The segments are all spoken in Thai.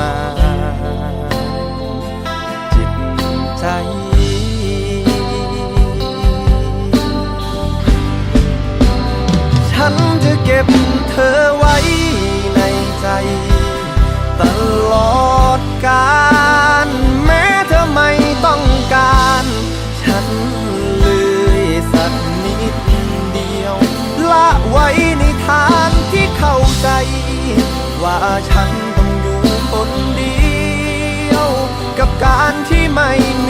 มา จิตใจ ฉันจะเก็บเธอไว้ในใจ ตลอดกาลแม้เธอไม่ต้องการ ฉันเลยสักนิดเดียว ละไว้ในทางที่เข้าใจ ว่าฉัน การที่ไม่มี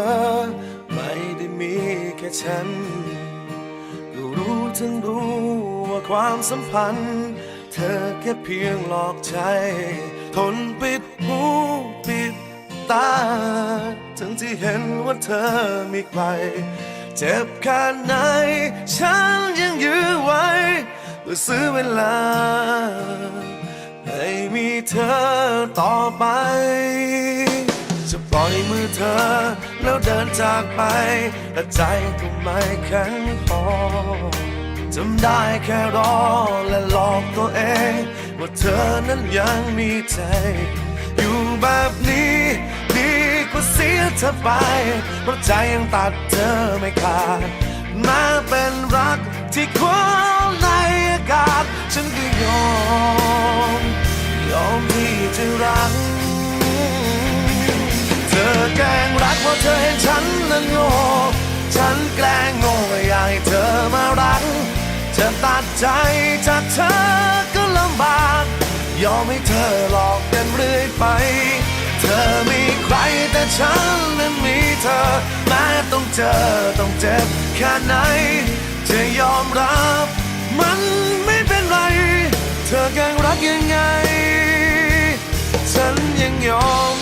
อ ไม่ได้มีแค่ฉัน ก็รู้ทั้งรู้ว่าความสัมพันธ์ เธอแค่เพียงหลอกใจ ทนปิดหูปิดตา ทั้งที่เห็นว่าเธอมีใคร เจ็บแค่ไหน ฉันยังยื้อไว้เพื่อซื้อเวลา ให้มีเธอต่อไป ปล่อยมือเธอ แล้วเดินจากไปแต่ใจก็ไม่แข็งพอจำได้แค่รอและหลอกตัวเอง ว่าเธอนั้นยังมีใจ อยู่แบบนี้ดีกว่าเสียเธอไป เพราะใจยังตัดเธอไม่ขาดม้เป็นรักที่คว้าในอากาศ ฉันก็ยอม ยอมที่จะรัก เธอแกล้งรักเพราะเธอเห็นฉันนั้นโง่ฉันแกล้งโง่อยากให้เธอมารักจะตัดใจจากเธอก็ลำบากยอมให้เธอหลอกกันเรื่อยไป เธอมีใครแต่ฉันนั้นมีเธอแม้ต้องเจอต้องเจ็บแค่ไหนจะยอมรับมันไม่เป็นไร เธอแกล้งรักยังไง ฉันยังยอม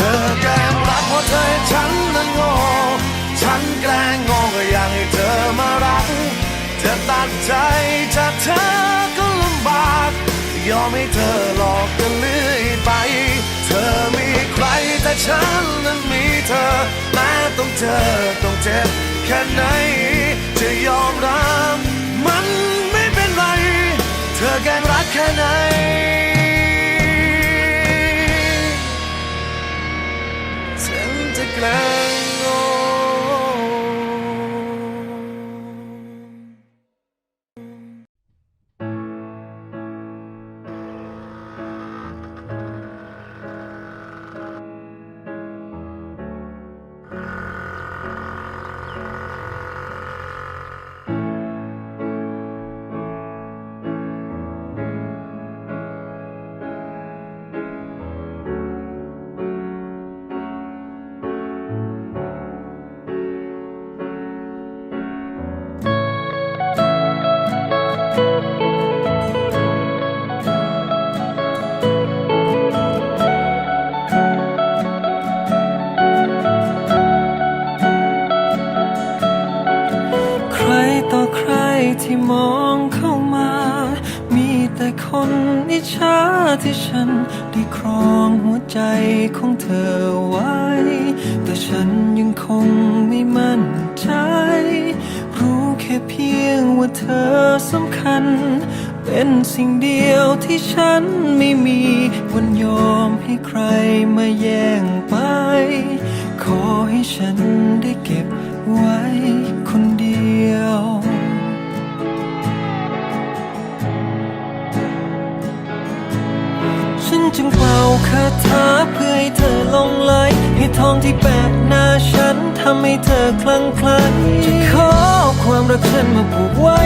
ธอแกล้งรักเพราะเธอให้ฉันนั้นโง่ฉันแกล้งโง่ก็อยากให้เธอมารักจะตัดใจจากเธอก็ลำบากยอมให้เธอหลอกกันเรื่อยไป เธอมีใครแต่ฉันนั้นมีเธอแม้ต้องเจอต้องเจ็บแค่ไหน จะยอมรับมันไม่เป็นไร เธอแกล้งรักแค่ไหน น เป็นสิ่งเดียวที่ฉันไม่มีวันยอมให้ใครมาแย่งไป ขอให้ฉันได้เก็บไว้คนเดียวฉันจึงเป่าคาถาเพื่อให้เธอลงไหลให้ทองที่แปะหน้าฉันทำให้เธอคลั่งไคล้จะขอความรักฉันมาผูกไว้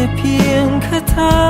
วังแ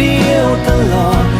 เดียวตลอด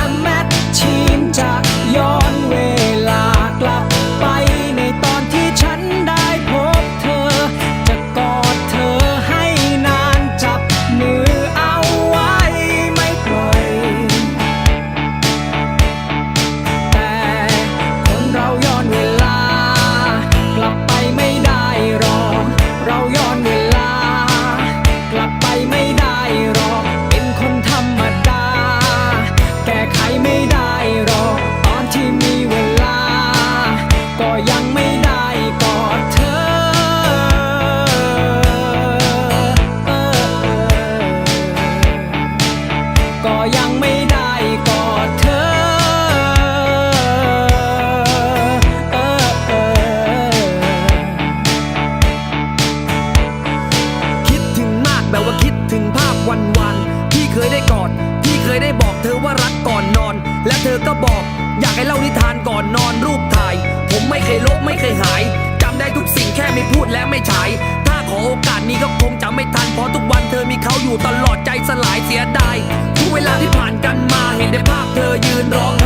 ง ก็ยังไม่ นกันมาเห็นได้ภาพเธอยืนร้อง